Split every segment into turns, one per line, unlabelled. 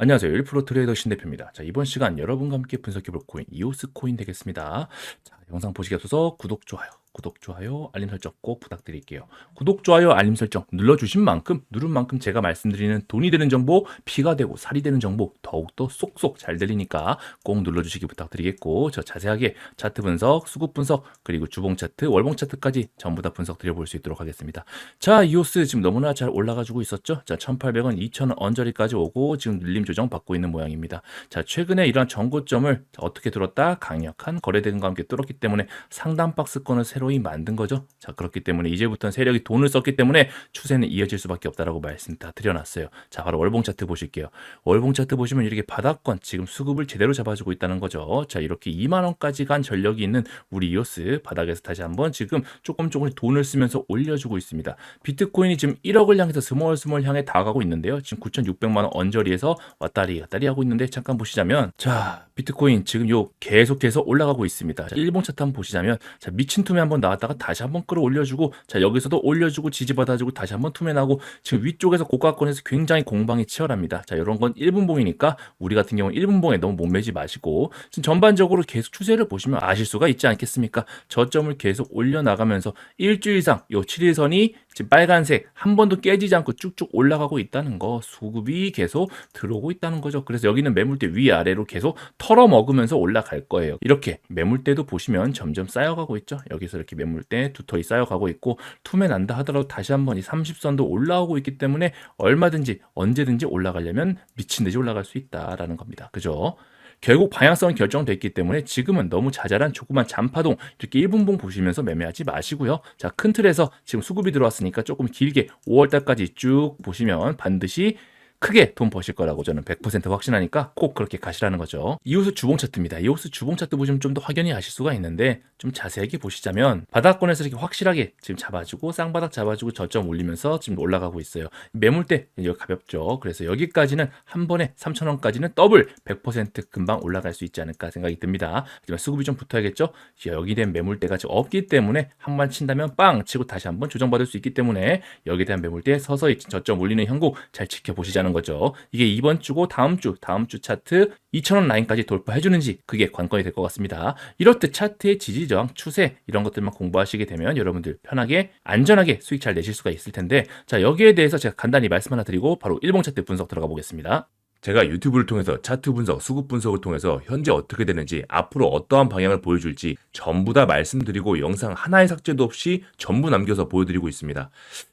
안녕하세요. 1프로 트레이더 신대표입니다. 자, 이번 시간 여러분과 함께 분석해볼 코인, 이오스 코인 되겠습니다. 자, 영상 보시기 앞서서 구독, 좋아요, 구독, 좋아요, 알림 설정 꼭 부탁드릴게요. 구독, 좋아요, 알림 설정 눌러주신 만큼, 누른 만큼 제가 말씀드리는 돈이 되는 정보, 피가 되고 살이 되는 정보 더욱더 쏙쏙 잘 들리니까 꼭 눌러주시기 부탁드리겠고, 저 자세하게 차트 분석, 수급 분석, 그리고 주봉 차트, 월봉 차트까지 전부 다 분석 드려볼 수 있도록 하겠습니다. 자, 이오스 지금 너무나 잘 올라가지고 있었죠? 자, 1,800원, 2,000원 언저리까지 오고 지금 눌림 조정 받고 있는 모양입니다. 자, 최근에 이런 정고점을 어떻게 들었다? 강력한 거래 대금과 함께 뚫었기 때문에 상단 박스권을 새로 이 만든 거죠. 자, 그렇기 때문에 이제부터는 세력이 돈을 썼기 때문에 추세는 이어질 수밖에 없다라고 말씀 다 드려놨어요. 자, 바로 월봉 차트 보실게요. 월봉 차트 보시면 이렇게 바닥권 지금 수급을 제대로 잡아주고 있다는 거죠. 자, 이렇게 2만 원까지 간 전력이 있는 우리 이오스 바닥에서 다시 한번 지금 조금 조금 돈을 쓰면서 올려주고 있습니다. 비트코인이 지금 1억을 향해서 스몰스몰 향해 다가가고 있는데요. 지금 9,600만 원 언저리에서 왔다리 갔다리 하고 있는데 잠깐 보시자면 자 비트코인 지금 요 계속해서 올라가고 있습니다. 자, 일본 차트 한번 보시자면 자 미친 투매 한번 나왔다가 다시 한번 끌어올려주고 자 여기서도 올려주고 지지받아주고 다시 한번 투매 나고 지금 위쪽에서 고가권에서 굉장히 공방이 치열합니다. 자 이런 건 1분봉이니까 우리 같은 경우는 1분봉에 너무 목매지 마시고 지금 전반적으로 계속 추세를 보시면 아실 수가 있지 않겠습니까? 저점을 계속 올려나가면서 일주일상 요 7일선이 지금 빨간색 한 번도 깨지지 않고 쭉쭉 올라가고 있다는 거 수급이 계속 들어오고 있다는 거죠. 그래서 여기는 매물대 위아래로 계속 털어 먹으면서 올라갈 거예요. 이렇게 매물대도 보시면 점점 쌓여가고 있죠. 여기서 이렇게 매물대 두터이 쌓여가고 있고 투매 난다 하더라도 다시 한번 이 30선도 올라오고 있기 때문에 얼마든지 언제든지 올라가려면 미친 듯이 올라갈 수 있다라는 겁니다. 그죠? 결국 방향성은 결정됐기 때문에 지금은 너무 자잘한 조그만 잔파동 이렇게 1분봉 보시면서 매매하지 마시고요. 자, 큰 틀에서 지금 수급이 들어왔으니까 조금 길게 5월달까지 쭉 보시면 반드시 크게 돈 버실 거라고 저는 100% 확신하니까 꼭 그렇게 가시라는 거죠. 이호수 주봉 차트입니다. 이호수 주봉 차트 보시면 좀 더 확연히 아실 수가 있는데 좀 자세하게 보시자면 바닥권에서 이렇게 확실하게 지금 잡아주고 쌍바닥 잡아주고 저점 올리면서 지금 올라가고 있어요. 매물대 여기 가볍죠. 그래서 여기까지는 한 번에 3,000원까지는 더블 100% 금방 올라갈 수 있지 않을까 생각이 듭니다. 하지만 수급이 좀 붙어야겠죠. 여기 된 매물대가 지금 없기 때문에 한 번 친다면 빵 치고 다시 한번 조정받을 수 있기 때문에 여기에 대한 매물대 서서히 저점 올리는 형국 잘 지켜보시자는 거죠. 이게 이번 주고 다음 주 다음 주 차트 2,000원 라인까지 돌파해 주는지 그게 관건이 될 것 같습니다. 이렇듯 차트의 지지 저항 추세 이런 것들만 공부하시게 되면 여러분들 편하게 안전하게 수익 잘 내실 수가 있을 텐데 자 여기에 대해서 제가 간단히 말씀 하나 드리고 바로 일봉 차트 분석 들어가 보겠습니다.
제가 유튜브를 통해서 차트 분석, 수급 분석을 통해서 현재 어떻게 되는지, 앞으로 어떠한 방향을 보여줄지 전부 다 말씀드리고 영상 하나의 삭제도 없이 전부 남겨서 보여드리고 있습니다.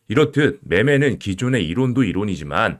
이렇듯 매매는 기존의 이론도 이론이지만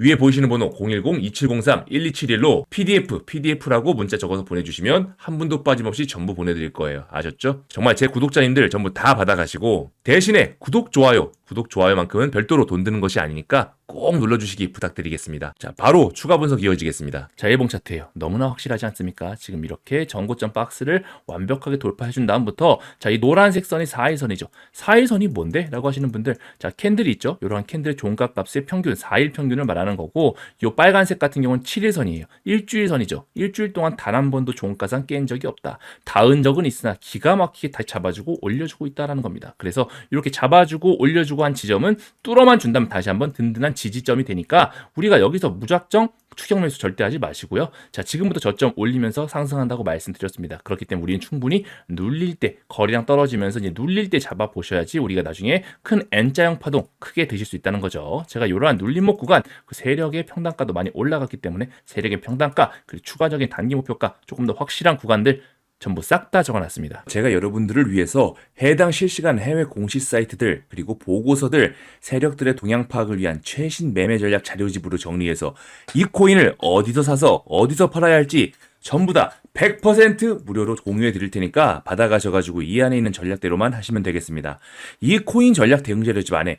위에 보이시는 번호 010-2703-1271로 PDF, PDF라고 문자 적어서 보내주시면 한 분도 빠짐없이 전부 보내드릴 거예요. 아셨죠? 정말 제 구독자님들 전부 다 받아가시고 대신에 구독, 좋아요, 구독, 좋아요만큼은 별도로 돈 드는 것이 아니니까 꼭 눌러주시기 부탁드리겠습니다. 자, 바로 추가 분석 이어지겠습니다.
자, 예봉 차트예요. 너무나 확실하지 않습니까? 지금 이렇게 전고점 박스를 완벽하게 돌파해 준 다음부터 자, 이 노란색 선이 4일선이죠. 4일선이 뭔데? 라고 하시는 분들 자, 캔들이 있죠. 이러한 캔들의 종가 값의 평균, 4일 평균을 말하는 거고 요 빨간색 같은 경우는 7일선이에요. 일주일선이죠. 일주일 동안 단 한 번도 종가상 깬 적이 없다. 닿은 적은 있으나 기가 막히게 다시 잡아주고 올려주고 있다라는 겁니다. 그래서 이렇게 잡아주고 올려주고 한 지점은 뚫어만 준다면 다시 한번 든든한 지지점이 되니까 우리가 여기서 무작정 추격 매수 절대 하지 마시고요. 자, 지금부터 저점 올리면서 상승한다고 말씀드렸습니다. 그렇기 때문에 우리는 충분히 눌릴 때 거리량 떨어지면서 이제 눌릴 때 잡아 보셔야지 우리가 나중에 큰 N자형 파동 크게 드실 수 있다는 거죠. 제가 이러한 눌림목 구간 그 세력의 평단가도 많이 올라갔기 때문에 세력의 평단가 그리고 추가적인 단기 목표가 조금 더 확실한 구간들 전부 싹 다 적어놨습니다.
제가 여러분들을 위해서 해당 실시간 해외 공시 사이트들 그리고 보고서들 세력들의 동향 파악을 위한 최신 매매 전략 자료집으로 정리해서 이 코인을 어디서 사서 어디서 팔아야 할지 전부 다 100% 무료로 공유해 드릴 테니까 받아가셔가지고 이 안에 있는 전략대로만 하시면 되겠습니다. 이 코인 전략 대응 자료집 안에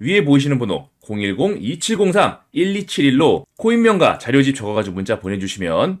위에 보이시는 번호 010-2703-1271로 코인명과 자료집 적어가지고 문자 보내주시면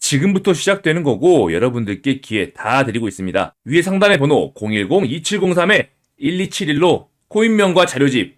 지금부터 시작되는 거고 여러분들께 기회 다 드리고 있습니다. 위에 상단의 번호 010-2703-1271로 코인명과 자료집